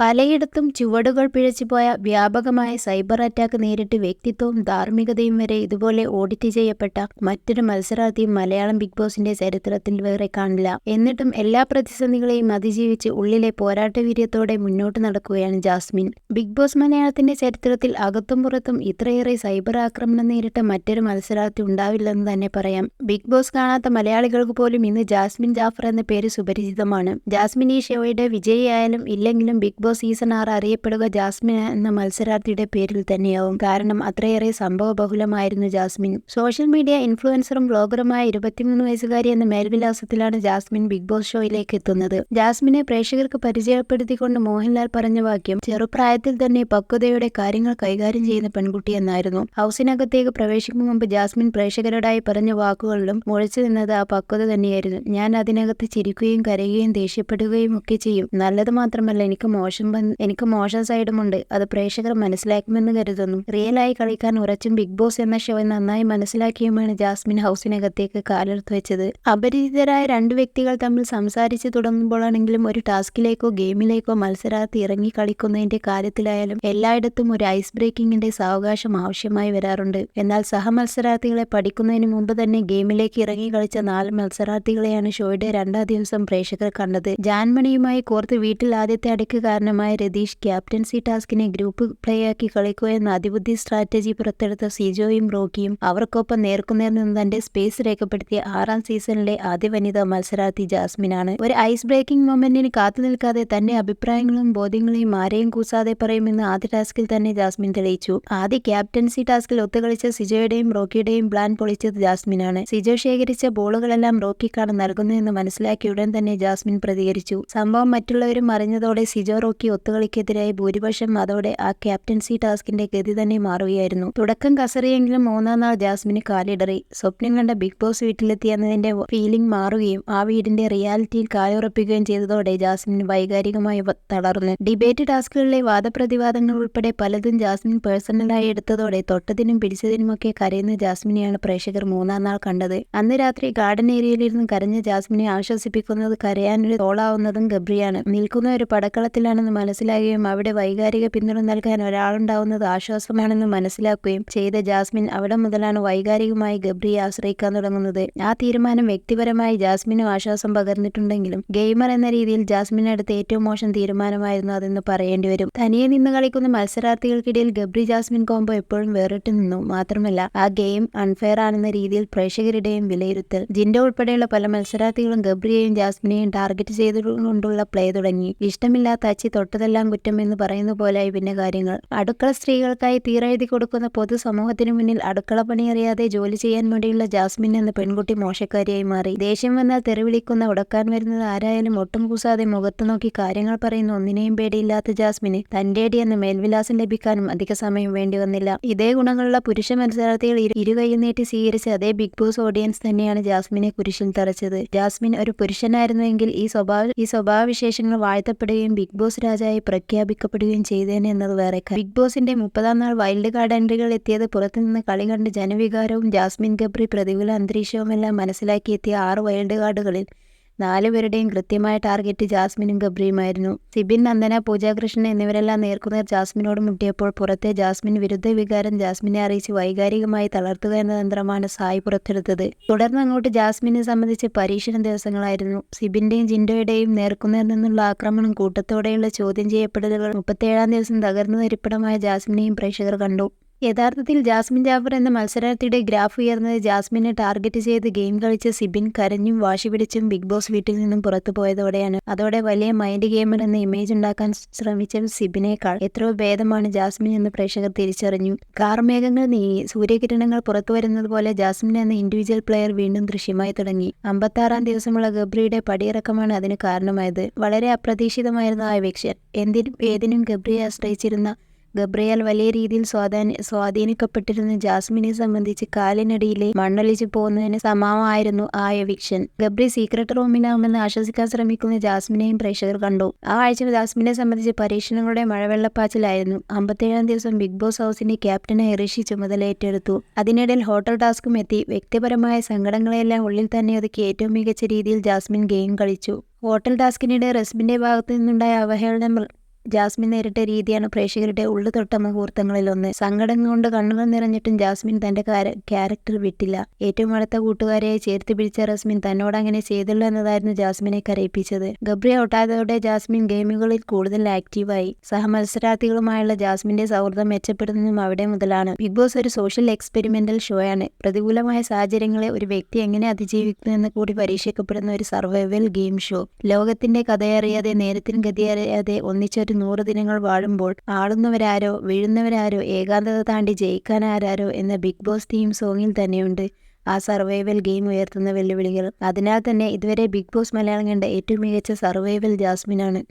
പലയിടത്തും ചുവടുകൾ പിഴച്ചുപോയ വ്യാപകമായ സൈബർ അറ്റാക്ക് നേരിട്ട് വ്യക്തിത്വവും ധാർമ്മികതയും വരെ ഇതുപോലെ ഓഡിറ്റ് ചെയ്യപ്പെട്ട മറ്റൊരു മത്സരാർത്ഥിയും മലയാളം ബിഗ് ബോസിന്റെ ചരിത്രത്തിൽ വേറെ കാണില്ല. എന്നിട്ടും എല്ലാ പ്രതിസന്ധികളെയും അതിജീവിച്ച് ഉള്ളിലെ പോരാട്ടവീര്യത്തോടെ മുന്നോട്ട് നടക്കുകയാണ് ജാസ്മിൻ. ബിഗ് ബോസ് മലയാളത്തിന്റെ ചരിത്രത്തിൽ അകത്തും പുറത്തും ഇത്രയേറെ സൈബർ ആക്രമണം നേരിട്ട മറ്റൊരു മത്സരാർത്ഥി ഉണ്ടാവില്ലെന്ന് തന്നെ പറയാം. ബിഗ് ബോസ് കാണാത്ത മലയാളികൾക്ക് പോലും ഇന്ന് ജാസ്മിൻ ജാഫർ എന്ന പേര് സുപരിചിതമാണ്. ജാസ്മിൻ ഈ ഷോയുടെ വിജയിയായാലും ഇല്ലെങ്കിലും ബിഗ് ബോസ് സീസൺ ആറ് അറിയപ്പെടുക ജാസ്മിൻ എന്ന മത്സരാർത്ഥിയുടെ പേരിൽ തന്നെയാവും. കാരണം അത്രയേറെ സംഭവബഹുലമായിരുന്നു ജാസ്മിൻ. സോഷ്യൽ മീഡിയ ഇൻഫ്ലുവൻസറും ബ്ലോഗറുമായ ഇരുപത്തിമൂന്ന് വയസ്സുകാരി എന്ന മേൽവിലാസത്തിലാണ് ജാസ്മിൻ ബിഗ് ബോസ് ഷോയിലേക്ക് എത്തുന്നത്. ജാസ്മിനെ പ്രേക്ഷകർക്ക് പരിചയപ്പെടുത്തിക്കൊണ്ട് മോഹൻലാൽ പറഞ്ഞ വാക്യം ചെറുപ്രായത്തിൽ തന്നെ പക്വതയുടെ കാര്യങ്ങൾ കൈകാര്യം ചെയ്യുന്ന പെൺകുട്ടി എന്നായിരുന്നു. ഹൗസിനകത്തേക്ക് പ്രവേശിക്കും മുമ്പ് ജാസ്മിൻ പ്രേക്ഷകരോടായി പറഞ്ഞ വാക്കുകളിലും മുഴച്ചു നിന്നത് ആ പക്വത തന്നെയായിരുന്നു. ഞാൻ അതിനകത്ത് ചിരിക്കുകയും കരയുകയും ദേഷ്യപ്പെടുകയും ഒക്കെ ചെയ്യും. നല്ലത് മാത്രമല്ല എനിക്ക് മോശം ബന്ധ- എനിക്ക് മോശം സൈഡുമുണ്ട് അത് പ്രേക്ഷകർ മനസ്സിലാക്കുമെന്ന് കരുതുന്നു. റിയലായി കളിക്കാൻ ഉറച്ചും ബിഗ് ബോസ് എന്ന ഷോ നന്നായി മനസ്സിലാക്കിയുമാണ് ജാസ്മിൻ ഹൗസിനകത്തേക്ക് കാലെടുത്ത് വെച്ചത്. അപരിചിതരായ രണ്ട് വ്യക്തികൾ തമ്മിൽ സംസാരിച്ച് തുടങ്ങുമ്പോഴാണെങ്കിലും ഒരു ടാസ്കിലേക്കോ ഗെയിമിലേക്കോ മത്സരാർത്ഥി ഇറങ്ങി കളിക്കുന്നതിന്റെ കാര്യത്തിലായാലും എല്ലായിടത്തും ഒരു ഐസ് ബ്രേക്കിംഗിന്റെ സാവകാശം ആവശ്യമായി വരാറുണ്ട്. എന്നാൽ സഹമത്സരാർത്ഥികളെ പഠിക്കുന്നതിന് മുമ്പ് തന്നെ ഗെയിമിലേക്ക് ഇറങ്ങി കളിച്ച നാല് മത്സരാർത്ഥികളെയാണ് ഷോയുടെ രണ്ടാം ദിവസം പ്രേക്ഷകർ കണ്ടത്. ജാൻമണിയുമായി കോർത്ത് വീട്ടിൽ ആദ്യത്തെ അടയ്ക്ക് കാരണമായ രതീഷ് ക്യാപ്റ്റൻസി ടാസ്കിനെ ഗ്രൂപ്പ് പ്ലേ ആക്കി കളിക്കുക എന്ന അതിബുദ്ധി സ്ട്രാറ്റജി പുറത്തെടുത്ത സിജോയും റോക്കിയും അവർക്കൊപ്പം നേർക്കുനേർ നിന്ന് തന്റെ സ്പേസ് രേഖപ്പെടുത്തിയ ആറാം സീസണിലെ ആദ്യ വനിതാ മത്സരാർത്ഥി ജാസ്മിനാണ്. ഒരു ഐസ് ബ്രേക്കിംഗ് മൊമെന്റിന് കാത്തു നിൽക്കാതെ തന്റെ അഭിപ്രായങ്ങളും ബോധ്യങ്ങളെയും ആരെയും കൂസാതെ പറയുമെന്ന് ആദ്യ ടാസ്കിൽ തന്നെ ജാസ്മിൻ തെളിയിച്ചു. ആദ്യ ക്യാപ്റ്റൻസി ടാസ്കിൽ ഒത്തുകളിച്ച സിജോയുടെയും റോക്കിയുടെയും പ്ലാൻ പൊളിച്ചത് ജാസ്മിനാണ്. സിജോ ശേഖരിച്ച ബോളുകളെല്ലാം റോക്കിക്കാണ് നൽകുന്നതെന്ന് മനസ്സിലാക്കിയ ഉടൻ തന്നെ ജാസ്മിൻ പ്രതികരിച്ചു. സംഭവം മറ്റുള്ളവരും അറിഞ്ഞതോടെ സിജോ റോക്കി ഒത്തുകളിക്കെതിരായ ഭൂരിപക്ഷം അതോടെ ആ ക്യാപ്റ്റൻസി ടാസ്കിന്റെ ഗതി തന്നെ മാറുകയായിരുന്നു. തുടക്കം കസറിയെങ്കിലും മൂന്നാം നാൾ ജാസ്മിന് കാലിടറി. സ്വപ്നം കണ്ട ബിഗ് ബോസ് വീട്ടിലെത്തിയെന്നതിന്റെ ഫീലിംഗ് മാറുകയും ആ വീടിന്റെ റിയാലിറ്റിയിൽ കാലുറപ്പിക്കുകയും ചെയ്തതോടെ ജാസ്മിൻ വൈകാരികമായി തളർന്നു. ഡിബേറ്റ് ടാസ്കുകളിലെ വാദപ്രതിവാദങ്ങൾ ഉൾപ്പെടെ പലതും ജാസ്മിൻ പേഴ്സണലായി എടുത്തതോടെ തൊട്ടതിനും പിടിച്ചതിനുമൊക്കെ കരയുന്ന ജാസ്മിനെയാണ് പ്രേക്ഷകർ മൂന്നാം നാൾ കണ്ടത്. അന്ന് രാത്രി ഗാർഡൻ ഏരിയയിലിരുന്ന് കരഞ്ഞ ജാസ്മിനെ ആശ്വസിപ്പിക്കുന്നത് കരയാനൊരു തോളാവുന്നതും ഗബ്രിയാണ്. നിൽക്കുന്ന ഒരു പടക്കളത്തിലാണെന്ന് മനസ്സിലാകുകയും അവിടെ വൈകാരിക പിന്തുണ നൽകാൻ ഒരാളുണ്ടാവുന്നത് ആശ്വാസമാണെന്ന് മനസ്സിലാക്കുകയും ചെയ്ത ജാസ്മിൻ അവിടെ മുതലാണ് വൈകാരികമായി ഗബ്രിയെ ആശ്രയിക്കാൻ തുടങ്ങുന്നത്. ആ തീരുമാനം വ്യക്തിപരമായി ജാസ്മിനും ആശ്വാസം പകർന്നിട്ടുണ്ടെങ്കിലും ഗെയിമർ എന്ന രീതിയിൽ ജാസ്മിനടുത്ത് ഏറ്റവും മോശം തീരുമാനമായിരുന്നു അതെന്ന് പറയേണ്ടി വരും. തനിയെ നിന്ന് കളിക്കുന്ന മത്സരാർത്ഥികൾക്കിടയിൽ ഗബ്രി ജാസ്മിൻ കോംബോ എപ്പോഴും വേറിട്ട് നിന്നു. മാത്രമല്ല ആ ഗെയിം അൺഫെയർ ആണെന്ന രീതിയിൽ പ്രേക്ഷകരുടെയും വിലയിരുത്തൽ. ജിൻഡോ ഉൾപ്പെടെയുള്ള പല മത്സരാർത്ഥികളും ഗബ്രിയെയും ജാസ്മിനെയും ടാർഗറ്റ് ചെയ്തുകൊണ്ടുള്ള പ്ലേ തുടങ്ങി. ഇഷ്ടമില്ലാത്ത അച്ചി തൊട്ടതെല്ലാം കുറ്റം എന്ന് പറയുന്ന പോലെയായി പിന്നെ കാര്യങ്ങൾ. അടുക്കള സ്ത്രീകൾക്കായി തീരെഴുതി കൊടുക്കുന്ന പൊതുസമൂഹത്തിനു മുന്നിൽ അടുക്കള പണിയറിയാതെ ജോലി ചെയ്യാൻ വേണ്ടിയുള്ള ജാസ്മിൻ എന്ന പെൺകുട്ടി മോശക്കാരിയായി മാറി. ദേഷ്യം വന്നാൽ തെറിവിളിക്കുന്ന ഉടക്കാൻ വരുന്നത് ആരായാലും ഒട്ടും കൂസാതെ മുഖത്ത് നോക്കി കാര്യങ്ങൾ പറയുന്ന ഒന്നിനെയും പേടിയില്ലാത്ത ജാസ്മിന് തന്റേടി എന്ന മേൽവിലാസം ലഭിക്കാനും അധിക സമയം വേണ്ടി വന്നില്ല. ഇതേ ഗുണങ്ങളുള്ള പുരുഷ മത്സരാർത്ഥികൾ ഇരുകൈ നീട്ടി സ്വീകരിച്ച അതേ ബിഗ് ബോസ് ഓഡിയൻസ് തന്നെയാണ് ജാസ്മിനെ കുരിശിൽ തറച്ചത്. ജാസ്മിൻ ഒരു പുരുഷനായിരുന്നുവെങ്കിൽ ഈ സ്വഭാവ ഈ സ്വഭാവവിശേഷങ്ങൾ വാഴ്ത്തപ്പെടുകയും ബിഗ് ബോസ് രാജായി പ്രഖ്യാപിക്കപ്പെടുകയും ചെയ്തേനെ എന്നത് വേറെ ബിഗ് ബോസിന്റെ മുപ്പതാം നാൾ വൈൽഡ് കാർഡ് എൻട്രികൾ എത്തിയത് പുറത്തുനിന്ന് കളി കണ്ട് ജനവികാരവും ജാസ്മിൻ ഗബ്രി പ്രതികൂല അന്തരീക്ഷവുമെല്ലാം മനസ്സിലാക്കി എത്തിയ ആറ് വൈൽഡ് കാർഡുകളിൽ നാലുപേരുടെയും കൃത്യമായ ടാർഗറ്റ് ജാസ്മിനും ഗബ്രിയുമായിരുന്നു. സിബിൻ നന്ദന പൂജാകൃഷ്ണൻ എന്നിവരെല്ലാം നേർക്കുനേർ ജാസ്മിനോട് മുട്ടിയപ്പോൾ പുറത്തെ ജാസ്മിൻ വിരുദ്ധ വികാരം ജാസ്മിനെ അറിയിച്ച് വൈകാരികമായി തളർത്തുക എന്ന തന്ത്രമാണ് സായി പുറത്തെടുത്തത്. തുടർന്ന് അങ്ങോട്ട് ജാസ്മിനെ സംബന്ധിച്ച് പരീക്ഷണ ദിവസങ്ങളായിരുന്നു. സിബിന്റെയും ജിൻഡോയുടെയും നേർക്കുനേർ നിന്നുള്ള ആക്രമണം കൂട്ടത്തോടെയുള്ള ചോദ്യം ചെയ്യപ്പെടലുകൾ മുപ്പത്തേഴാം ദിവസം തകർന്നു തരിപ്പടമായ ജാസ്മിനെയും പ്രേക്ഷകർ കണ്ടു. യഥാർത്ഥത്തിൽ ജാസ്മിൻ ജാഫർ എന്ന മത്സരാർത്ഥിയുടെ ഗ്രാഫ് ഉയർന്നത് ജാസ്മിനെ ടാർഗറ്റ് ചെയ്ത് ഗെയിം കളിച്ച സിബിൻ കരഞ്ഞും വാശി പിടിച്ചും ബിഗ് ബോസ് വീട്ടിൽ നിന്നും പുറത്തു പോയതോടെയാണ്. അതോടെ വലിയ മൈൻഡ് ഗെയിമർ എന്ന ഇമേജ് ഉണ്ടാക്കാൻ ശ്രമിച്ച സിബിനേക്കാൾ എത്രയോ ഭേദമാണ് ജാസ്മിൻ എന്ന് പ്രേക്ഷകർ തിരിച്ചറിഞ്ഞു. കാർമേഘങ്ങൾ നീങ്ങി. സൂര്യകിരണങ്ങൾ പുറത്തു വരുന്നത് പോലെ ജാസ്മിൻ എന്ന ഇൻഡിവിജ്വൽ പ്ലെയർ വീണ്ടും ദൃശ്യമായി തുടങ്ങി. അമ്പത്താറാം ദിവസമുള്ള ഗബ്രിയുടെ പടിയിറക്കമാണ് അതിന് കാരണമായത്. വളരെ അപ്രതീക്ഷിതമായിരുന്നു ആ വീക്ഷൻ എന്തിനും ഏതിനും ഗബ്രിയെ ആശ്രയിച്ചിരുന്ന ഗബ്രിയാൽ വലിയ രീതിയിൽ സ്വാധീന സ്വാധീനിക്കപ്പെട്ടിരുന്ന ജാസ്മിനെ സംബന്ധിച്ച് കാലിനടിയിലെ മണ്ണൊലിച്ചു പോകുന്നതിന് സമാനമായിരുന്നു ആ എവിക്ഷൻ. ഗബ്രി സീക്രട്ട് റൂമിലാവുമെന്ന് ആശ്വസിക്കാൻ ശ്രമിക്കുന്ന ജാസ്മിനെയും പ്രേക്ഷകർ കണ്ടു. ആ ആഴ്ച ജാസ്മിനെ സംബന്ധിച്ച് പരീക്ഷണങ്ങളുടെ മഴവെള്ളപ്പാച്ചിലായിരുന്നു. അമ്പത്തേഴാം ദിവസം ബിഗ് ബോസ് ഹൗസിന്റെ ക്യാപ്റ്റനായി ഋഷി ചുമതല ഏറ്റെടുത്തു. അതിനിടയിൽ ഹോട്ടൽ ടാസ്കും എത്തി. വ്യക്തിപരമായ സങ്കടങ്ങളെല്ലാം ഉള്ളിൽ തന്നെ ഒതുക്കി ഏറ്റവും മികച്ച രീതിയിൽ ജാസ്മിൻ ഗെയിം കളിച്ചു. ഹോട്ടൽ ടാസ്കിനിടെ റസ്മിന്റെ ഭാഗത്തു നിന്നുണ്ടായ അവഹേളനം ജാസ്മിൻ നേരിട്ട രീതിയാണ് പ്രേക്ഷകരുടെ ഉള്ളു തൊട്ട മുഹൂർത്തങ്ങളിലൊന്ന് സങ്കടം കൊണ്ട് കണ്ണുകൾ നിറഞ്ഞിട്ടും ജാസ്മിൻ തന്റെ ക്യാരക്ടർ വിട്ടില്ല. ഏറ്റവും അടുത്ത കൂട്ടുകാരെ ചേർത്ത് പിടിച്ച റസ്മിൻ തന്നോട് അങ്ങനെ ചെയ്തില്ല എന്നതായിരുന്നു ജാസ്മിനെ കരയിപ്പിച്ചത്. ഗബ്രി ഔട്ടായതോടെ ജാസ്മിൻ ഗെയിമുകളിൽ കൂടുതൽ ആക്റ്റീവായി. സഹമത്സരാർത്ഥികളുമായുള്ള ജാസ്മിന്റെ സൗഹൃദം മെച്ചപ്പെടുന്നതും അവിടെ മുതലാണ്. ബിഗ് ബോസ് ഒരു സോഷ്യൽ എക്സ്പെരിമെന്റൽ ഷോയാണ്. പ്രതികൂലമായ സാഹചര്യങ്ങളെ ഒരു വ്യക്തി എങ്ങനെ അതിജീവിക്കുന്നു എന്ന് കൂടി പരീക്ഷിക്കപ്പെടുന്ന ഒരു സർവൈവൽ ഗെയിം ഷോ. ലോകത്തിന്റെ കഥയറിയാതെ നേരത്തിന് ഗതിയറിയാതെ ഒന്നിച്ചൊരു നൂറ് ദിനങ്ങൾ വാഴുമ്പോൾ ആളുന്നവരാരോ വീഴുന്നവരാരോ ഏകാന്തത താണ്ടി ജയിക്കാനാരാരോ എന്ന ബിഗ് ബോസ് തീം സോങ്ങിൽ തന്നെയുണ്ട്. ആ സർവൈവൽ ഗെയിം ഉയർത്തുന്ന വെല്ലുവിളികൾ. അതിനാൽ തന്നെ ഇതുവരെ ബിഗ് ബോസ് മലയാളം കണ്ട ഏറ്റവും മികച്ച സർവൈവൽ ജാസ്മിനാണ്.